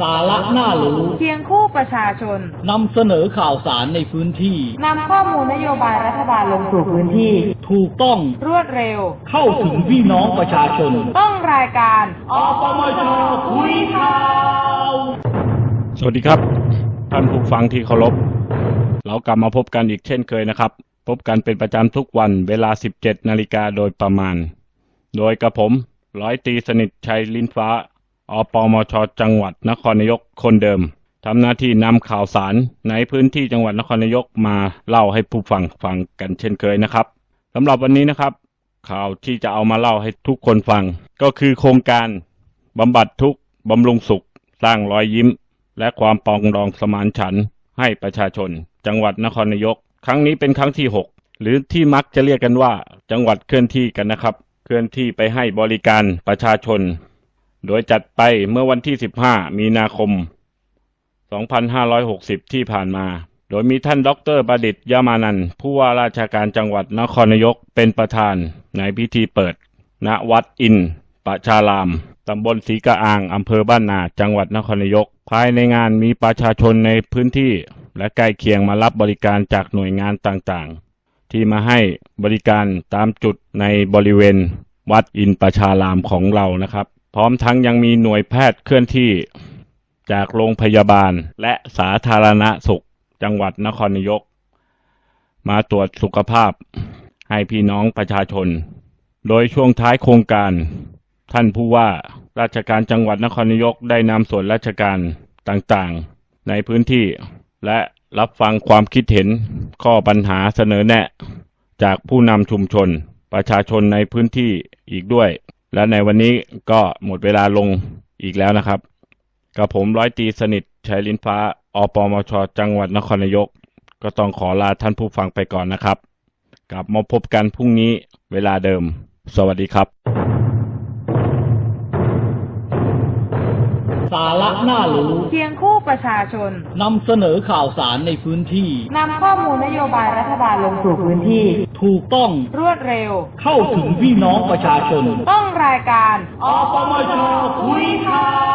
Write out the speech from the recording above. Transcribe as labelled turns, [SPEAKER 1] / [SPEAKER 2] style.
[SPEAKER 1] สาระน่ารู้
[SPEAKER 2] เคียงคู่ประชาชน
[SPEAKER 1] นำเสนอข่าวสารในพื้นที่
[SPEAKER 2] นำข้อมูลนโยบายรัฐบาลลงสู่พื้นที่
[SPEAKER 1] ถูกต้อง
[SPEAKER 2] รวดเร็ว
[SPEAKER 1] เข้าถึงพี่น้องประชาชน
[SPEAKER 2] ต้องรายการ
[SPEAKER 1] อปมจคุยข่าว
[SPEAKER 3] สวัสดีครับ ท่านผู้ฟังที่เคารพเรากลับมาพบกันอีกเช่นเคยนะครับ พบกันเป็นประจำทุกวันเวลา 17 นาฬิกาโดยประมาณ โดยกระผมร้อยตรีสนิทชัยลิ้นฟ้า อปมชจังหวัดนครนายกคนเดิมทำหน้าที่นำข่าวสารในพื้นที่จังหวัดนครนายกมาเล่าให้ผู้ฟังฟังกันเช่นเคยนะครับสำหรับวันนี้นะครับ ข่าวที่จะเอามาเล่าให้ทุกคนฟัง ก็คือโครงการบำบัดทุกข์บำรุงสุข สร้างรอยยิ้ม และความปองดองสมานฉันท์ให้ประชาชน จังหวัดนครนายก ครั้งนี้เป็นครั้งที่ 6 หรือที่มักจะเรียกกันว่า จังหวัดเคลื่อนที่กันนะครับ เคลื่อนที่ไปให้บริการประชาชน โดยจัดไปเมื่อวันที่ 15 มีนาคม 2560 ที่ผ่านมา โดยมีท่านดรประดิษฐ์ยามานันผู้ว่าราชการจังหวัดนครนายกเป็นประธานในพิธีเปิด ณวัดอินประชารามตำบลศรีกะอางอำเภอบ้านนา จังหวัดนครนายก ภายในงานมีประชาชนในพื้นที่ และใกล้เคียงมารับบริการจากหน่วยงานต่างๆ ที่มาให้บริการตามจุดในบริเวณวัดอินประชารามของเรานะครับ พร้อมทั้งยังมีหน่วยแพทย์เคลื่อนที่จากโรงพยาบาลและสาธารณสุขจังหวัดนครนายก มาตรวจสุขภาพให้พี่น้องประชาชน โดยช่วงท้ายโครงการ ท่านผู้ว่าราชการจังหวัดนครนายกได้นำส่วนราชการต่างๆ ในพื้นที่ และรับฟังความคิดเห็นข้อปัญหาเสนอแนะ จากผู้นำชุมชน ประชาชนในพื้นที่อีกด้วย และในวันนี้ก็หมดเวลาลงอีกแล้วนะครับ กับผมร้อยตีสนิทชัยลินฟ้าอปมช จังหวัดนครนายก ก็ต้องขอลาท่านผู้ฟังไปก่อนนะครับ กลับมาพบกันพรุ่งนี้เวลาเดิม สวัสดีครับ
[SPEAKER 1] สาระน่ารู้
[SPEAKER 2] เคียงคู่ประชาชน
[SPEAKER 1] นำเสนอข่าวสารในพื้นที่
[SPEAKER 2] นำข้อมูลนโยบายรัฐบาลลงสู่พื้นที่
[SPEAKER 1] ถูกต้อง
[SPEAKER 2] รวดเร็ว
[SPEAKER 1] เข้าถึงพี่น้องประชาชน
[SPEAKER 2] ต้องรายการ
[SPEAKER 1] อปมจคุยข่าว